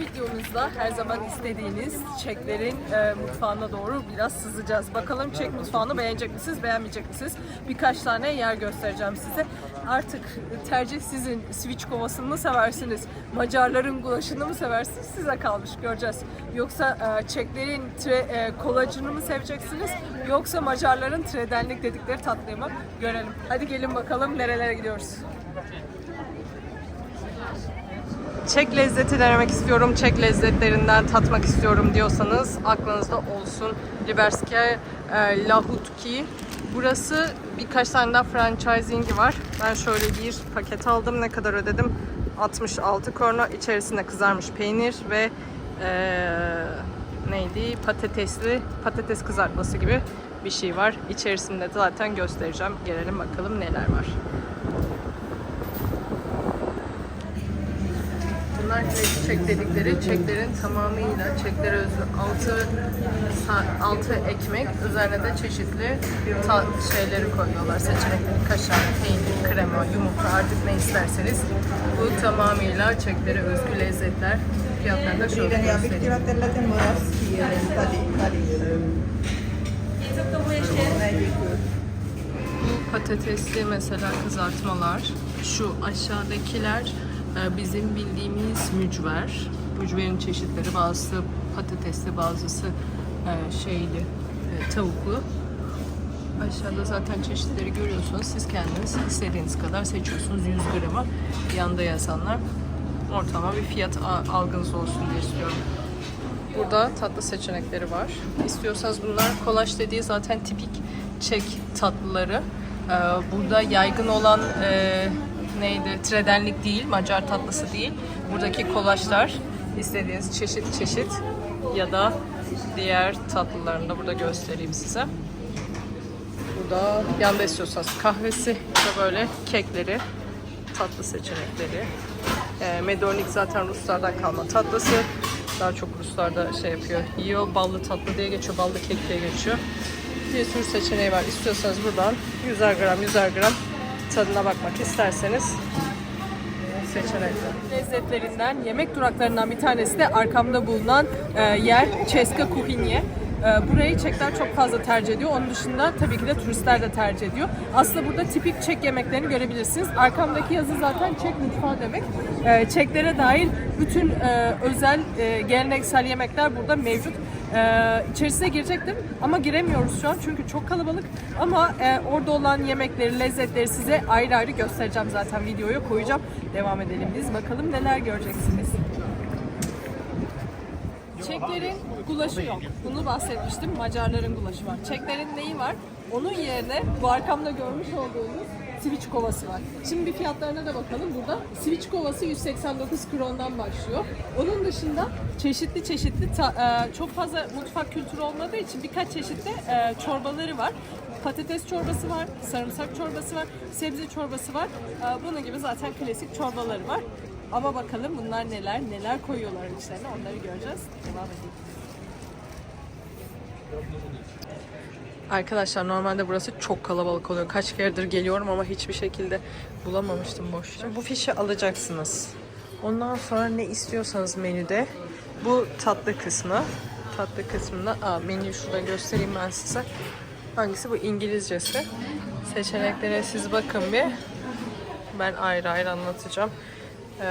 videomuzda her zaman istediğiniz Çeklerin e, mutfağına doğru biraz sızacağız. Bakalım Çek mutfağını beğenecek misiniz, beğenmeyecek misiniz? Birkaç tane yer göstereceğim size. Artık tercih sizin. Switch kovasını mı seversiniz? Macarların gulaşını mı seversiniz? Size kalmış göreceğiz. Yoksa e, Çeklerin tre, e, kolacını mı seveceksiniz? Yoksa Macarların tredenlik dedikleri tatlıyı mı? Görelim. Hadi gelin bakalım nerelere gidiyoruz. Çek lezzeti denemek istiyorum, Çek lezzetlerinden tatmak istiyorum diyorsanız aklınızda olsun. Liberski e, Lahutki. Burası birkaç tane daha franchising'i var. Ben şöyle bir paket aldım. Ne kadar ödedim? 66 korna. İçerisinde kızarmış peynir ve e, neydi? Patatesli patates kızartması gibi bir şey var. İçerisinde de zaten göstereceğim. Gelelim bakalım neler var. Bunlar direkt çek dedikleri çeklerin tamamıyla çeklere özgü altı, sa- altı ekmek üzerine de çeşitli ta- şeyleri koyuyorlar. Seçenekleri kaşar, peynir, krema, yumurta artık ne isterseniz. Bu tamamıyla çeklere özgü lezzetler. Fiyatlarını da şöyle. Bu patatesli mesela kızartmalar. Şu aşağıdakiler bizim bildiğimiz mücver. Mücverin çeşitleri bazısı patatesli bazısı e, şeyli e, tavuklu. Aşağıda zaten çeşitleri görüyorsunuz. Siz kendiniz istediğiniz kadar seçiyorsunuz 100 grama. Yanında yazanlar ortalama bir fiyat algınız olsun diye istiyorum. Burada tatlı seçenekleri var. İstiyorsanız bunlar kolaç dediği zaten tipik Çek tatlıları. Ee, burada yaygın olan e, neydi? Tredenlik değil, Macar tatlısı değil. Buradaki kolaçlar istediğiniz çeşit çeşit ya da diğer tatlılarını da burada göstereyim size. Burada yanda istiyorsanız kahvesi ve böyle kekleri, tatlı seçenekleri. E, Medornik zaten Ruslardan kalma tatlısı. Daha çok Ruslar da şey yapıyor, yiyor. Ballı tatlı diye geçiyor, ballı kek diye geçiyor. Bir sürü seçeneği var. İstiyorsanız buradan 100'er gram, 100'er gram tadına bakmak isterseniz seçenekler. Lezzetlerinden, yemek duraklarından bir tanesi de arkamda bulunan e, yer Ceska Kuhinye. E, burayı Çekler çok fazla tercih ediyor. Onun dışında tabii ki de turistler de tercih ediyor. Aslında burada tipik Çek yemeklerini görebilirsiniz. Arkamdaki yazı zaten Çek mutfağı demek. E, Çeklere dair bütün e, özel geleneksel yemekler burada mevcut. Ee, içerisine girecektim ama giremiyoruz şu an çünkü çok kalabalık. Ama e, orada olan yemekleri, lezzetleri size ayrı ayrı göstereceğim zaten videoya koyacağım. Devam edelim biz bakalım neler göreceksiniz. Çeklerin gulaşı yok. Bunu bahsetmiştim. Macarların gulaşı var. Çeklerin neyi var? Onun yerine bu arkamda görmüş olduğunuz Switch kovası var. Şimdi bir fiyatlarına da bakalım. Burada Switch kovası 189 krondan başlıyor. Onun dışında çeşitli çeşitli e, çok fazla mutfak kültürü olmadığı için birkaç çeşitli e, çorbaları var. Patates çorbası var, sarımsak çorbası var, sebze çorbası var. E, Bunun gibi zaten klasik çorbaları var. Ama bakalım bunlar neler, neler koyuyorlar içlerine onları göreceğiz. Devam edelim. Arkadaşlar normalde burası çok kalabalık oluyor. Kaç keredir geliyorum ama hiçbir şekilde bulamamıştım boş. Şimdi bu fişi alacaksınız. Ondan sonra ne istiyorsanız menüde bu tatlı kısmı. Tatlı kısmında aa, menüyü şurada göstereyim ben size. Hangisi bu İngilizcesi. Seçeneklere siz bakın bir. Ben ayrı ayrı anlatacağım. Ee,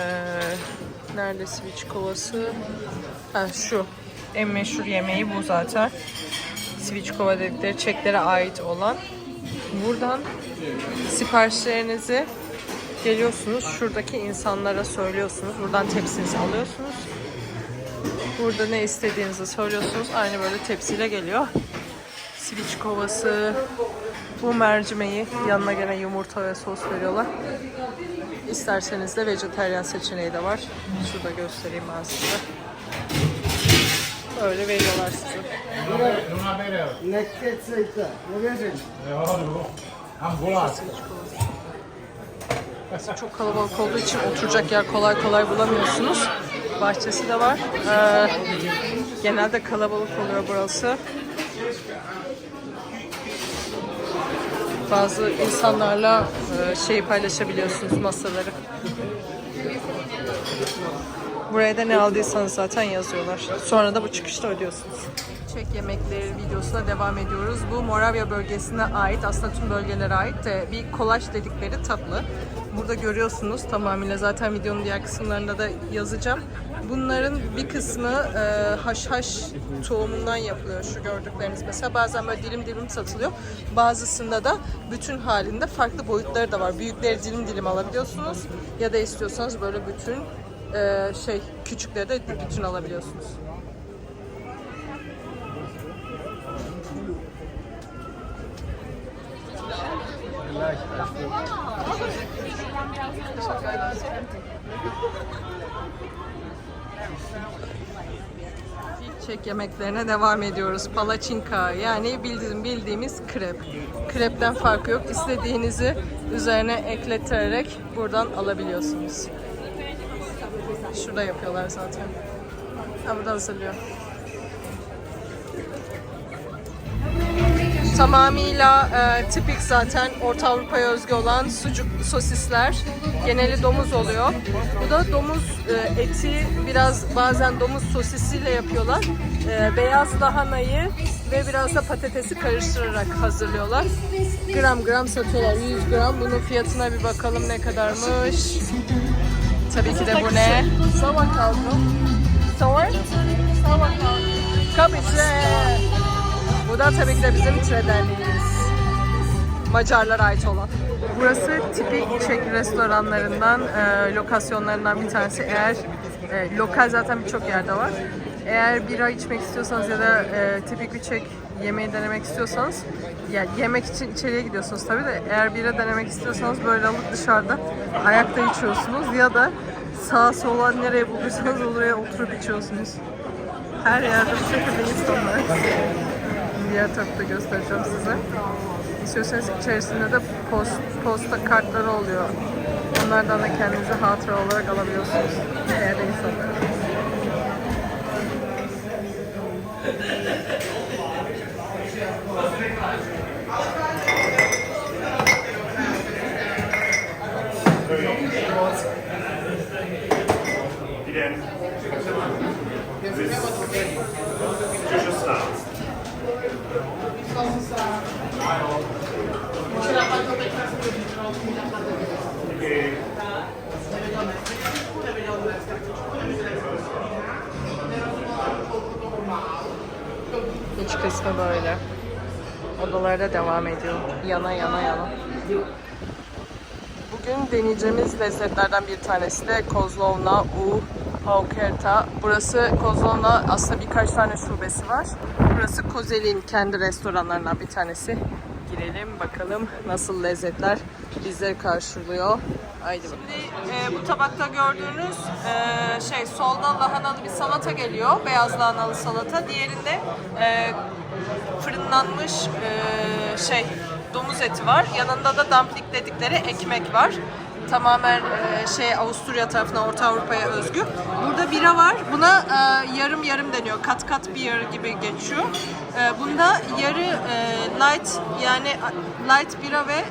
nerede switch kovası? Ha, şu. En meşhur yemeği bu zaten. Sviçkova dedikleri Çeklere ait olan. Buradan siparişlerinizi geliyorsunuz. Şuradaki insanlara söylüyorsunuz. Buradan tepsinizi alıyorsunuz. Burada ne istediğinizi söylüyorsunuz. Aynı böyle tepsiyle geliyor. Switch kovası, bu mercimeği yanına gene yumurta ve sos veriyorlar. İsterseniz de vejetaryen seçeneği de var. Şurada göstereyim ben size. Böyle veriyorlar size. Çok kalabalık olduğu için oturacak yer kolay kolay bulamıyorsunuz. Bahçesi de var. Ee, genelde kalabalık oluyor burası. Bazı insanlarla e, şeyi paylaşabiliyorsunuz masaları. Buraya da ne aldıysanız zaten yazıyorlar. Sonra da bu çıkışta ödüyorsunuz. Çek yemekleri videosuna devam ediyoruz. Bu Moravya bölgesine ait, aslında tüm bölgelere ait de bir kolaç dedikleri tatlı. Burada görüyorsunuz tamamıyla zaten videonun diğer kısımlarında da yazacağım. Bunların bir kısmı e, haşhaş tohumundan yapılıyor şu gördükleriniz. Mesela bazen böyle dilim dilim satılıyor. Bazısında da bütün halinde farklı boyutları da var. Büyükleri dilim dilim alabiliyorsunuz ya da istiyorsanız böyle bütün e, şey küçükleri de bütün alabiliyorsunuz. Çek yemeklerine devam ediyoruz. Palaçinka yani bildiğim, bildiğimiz krep. Krepten farkı yok. İstediğinizi üzerine ekleterek buradan alabiliyorsunuz. Şurada yapıyorlar zaten. Ha burada hazırlıyor. Tamamıyla e, tipik zaten Orta Avrupa'ya özgü olan sucuk sosisler. Geneli domuz oluyor. Bu da domuz e, eti biraz bazen domuz sosisiyle yapıyorlar. E, beyaz lahanayı ve biraz da patatesi karıştırarak hazırlıyorlar. Gram gram satıyorlar. 100 gram. Bunun fiyatına bir bakalım ne kadarmış. Tabii ki de bu ne? Sauerkraut. Sour? Sauerkraut. Da tabii ki de bizim Trederliyiz. Macarlara ait olan. Burası tipik Çek restoranlarından, e, lokasyonlarından bir tanesi. Eğer e, lokal zaten birçok yerde var. Eğer bira içmek istiyorsanız ya da e, tipik bir Çek yemeği denemek istiyorsanız, ya yemek için içeriye gidiyorsunuz tabii de eğer bira denemek istiyorsanız böyle alıp dışarıda ayakta içiyorsunuz ya da sağa sola nereye bulursanız oraya oturup içiyorsunuz. Her yerde bu şekilde insanlar. Diğer tarafta göstereceğim size. İstiyorsanız içerisinde de post, posta kartları oluyor. Onlardan da kendinize hatıra olarak alabiliyorsunuz. Eğer de insanlar. Igen. Kısmı böyle. Odalarda devam ediyor. Yana yana yana. Bugün deneyeceğimiz lezzetlerden bir tanesi de Kozlovna U Paukerta. Burası Kozlovna aslında birkaç tane şubesi var. Burası Kozel'in kendi restoranlarından bir tanesi. Girelim bakalım nasıl lezzetler bizleri karşılıyor. Haydi bakalım. Şimdi e, bu tabakta gördüğünüz e, şey solda lahanalı bir salata geliyor. Beyaz lahanalı salata. Diğerinde e, fırınlanmış e, şey domuz eti var. Yanında da dumpling dedikleri ekmek var. Tamamen e, şey Avusturya tarafına, Orta Avrupa'ya özgü. Burada bira var. Buna e, yarım yarım deniyor. Kat kat beer gibi geçiyor. E, bunda yarı light yani light bira ve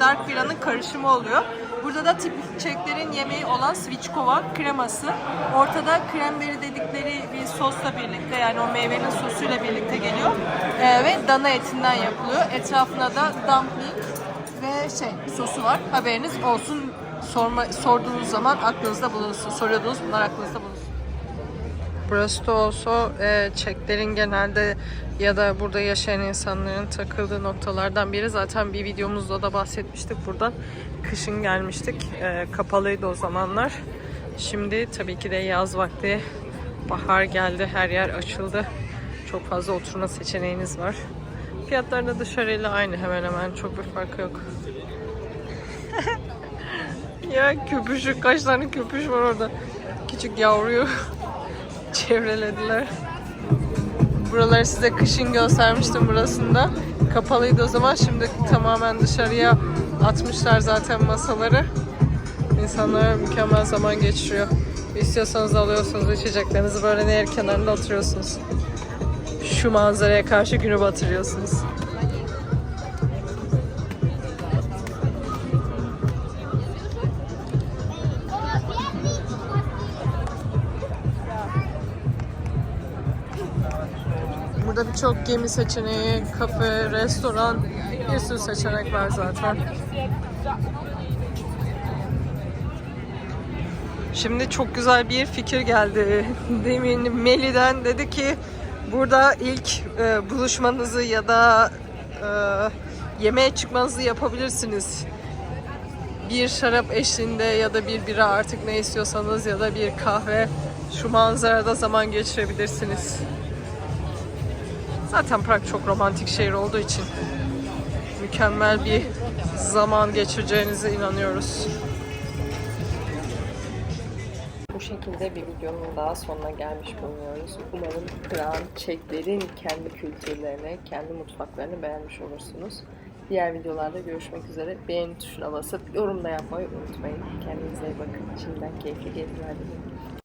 dark biranın karışımı oluyor. Burada da tipik Çeklerin yemeği olan Sviçkova kreması. Ortada kremberi dedikleri bir sosla birlikte yani o meyvenin sosuyla birlikte geliyor. Ve dana etinden yapılıyor. Etrafına da dumpling ve şey sosu var. Haberiniz olsun. Sorma, sorduğunuz zaman aklınızda bulunsun. Soruyordunuz bunlar aklınızda bulunsun. Burası da olsa e, Çeklerin genelde ya da burada yaşayan insanların takıldığı noktalardan biri. Zaten bir videomuzda da bahsetmiştik buradan. Kışın gelmiştik. E, kapalıydı o zamanlar. Şimdi tabii ki de yaz vakti. Bahar geldi. Her yer açıldı. Çok fazla oturma seçeneğiniz var. Fiyatlar da dışarıyla aynı hemen hemen. Çok bir farkı yok. ya köpüşük. Kaç tane köpüş var orada. Küçük yavruyu çevrelediler. Buraları size kışın göstermiştim burasında. Kapalıydı o zaman. Şimdi tamamen dışarıya atmışlar zaten masaları. İnsanlar mükemmel zaman geçiriyor. İstiyorsanız alıyorsunuz içeceklerinizi böyle nehir kenarında oturuyorsunuz şu manzaraya karşı günü batırıyorsunuz. Burada birçok gemi seçeneği, kafe, restoran, bir sürü seçenek var zaten. Şimdi çok güzel bir fikir geldi. Demin Meli'den dedi ki burada ilk e, buluşmanızı ya da e, yemeğe çıkmanızı yapabilirsiniz. Bir şarap eşliğinde ya da bir bira artık ne istiyorsanız ya da bir kahve şu manzarada zaman geçirebilirsiniz. Zaten Prag çok romantik şehir olduğu için mükemmel bir zaman geçireceğinize inanıyoruz. Şekilde bir videonun daha sonuna gelmiş bulunuyoruz. Umarım Prag'ın, Çeklerin kendi kültürlerini, kendi mutfaklarını beğenmiş olursunuz. Diğer videolarda görüşmek üzere. Beğeni tuşuna basıp yorum da yapmayı unutmayın. Kendinize iyi bakın. Şimdiden keyifli geziler dilerim.